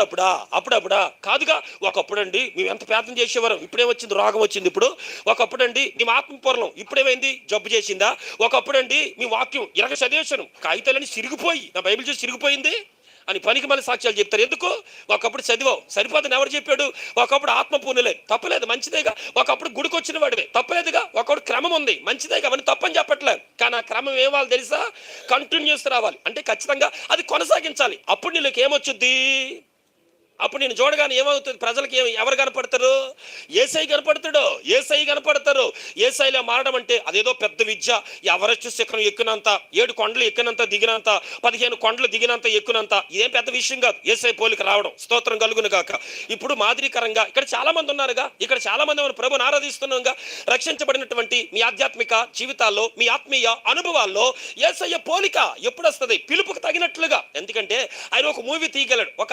అప్పుడా అప్పుడప్పుడా. కాదుగా ఒకప్పుడండి మేము ఎంత ప్రార్థన చేసేవారు ఇప్పుడేమొచ్చింది రోగం వచ్చింది ఇప్పుడు. ఒకప్పుడండి మేము ఆత్మపూర్ణం ఇప్పుడేమైంది? జబ్బు చేసిందా? ఒకప్పుడండి మీ వాక్యం ఇరగ చదివేశాను కాగితాలని సిరిగిపోయి నా బైబిల్ చూసి సిరిగిపోయింది? అని పనికి మళ్ళీ సాక్ష్యాలు చెప్తారు. ఎందుకు? ఒకప్పుడు చదివావు సరిపోతుంది ఎవరు చెప్పాడు? ఒకప్పుడు ఆత్మ పూనులే తప్పలేదు మంచిదేగా. ఒకప్పుడు గుడికి వచ్చిన వాడివే తప్పలేదుగా. ఒకప్పుడు క్రమం ఉంది మంచిదేగా అవన్నీ తప్పని చెప్పట్లేదు కానీ ఆ క్రమం ఏమాలి తెలుసా? కంటిన్యూస్ రావాలి. అంటే ఖచ్చితంగా అది కొనసాగించాలి. అప్పుడు నీళ్ళకి ఏమొచ్చుద్ది? అప్పుడు నేను చూడగానే ఏమవుతుంది? ప్రజలకి ఏమి? ఎవరు కనపడతారు? ఏసై కనపడతాడు. ఏసై కనపడతారు. ఏసైలో మారడం అంటే అదేదో పెద్ద విద్య. ఎవరెస్ట్ శిఖరం ఎక్కినంత ఏడు కొండలు ఎక్కినంత దిగినంత పదిహేను కొండలు దిగినంత ఎక్కునంత ఇదేం పెద్ద విషయం కాదు. ఏసై పోలిక రావడం. స్తోత్రం కలుగును కాక ఇప్పుడు మాదిరికరంగా ఇక్కడ చాలా మంది ఉన్నారుగా. ఇక్కడ చాలా మంది మన ప్రభుని ఆరాధిస్తున్నాగా. రక్షించబడినటువంటి మీ ఆధ్యాత్మిక జీవితాల్లో మీ ఆత్మీయ అనుభవాల్లో ఏసయ్య పోలిక ఎప్పుడు వస్తుంది పిలుపుకు తగినట్లుగా. ఎందుకంటే ఆయన ఒక మూవీ తీయగలడు. ఒక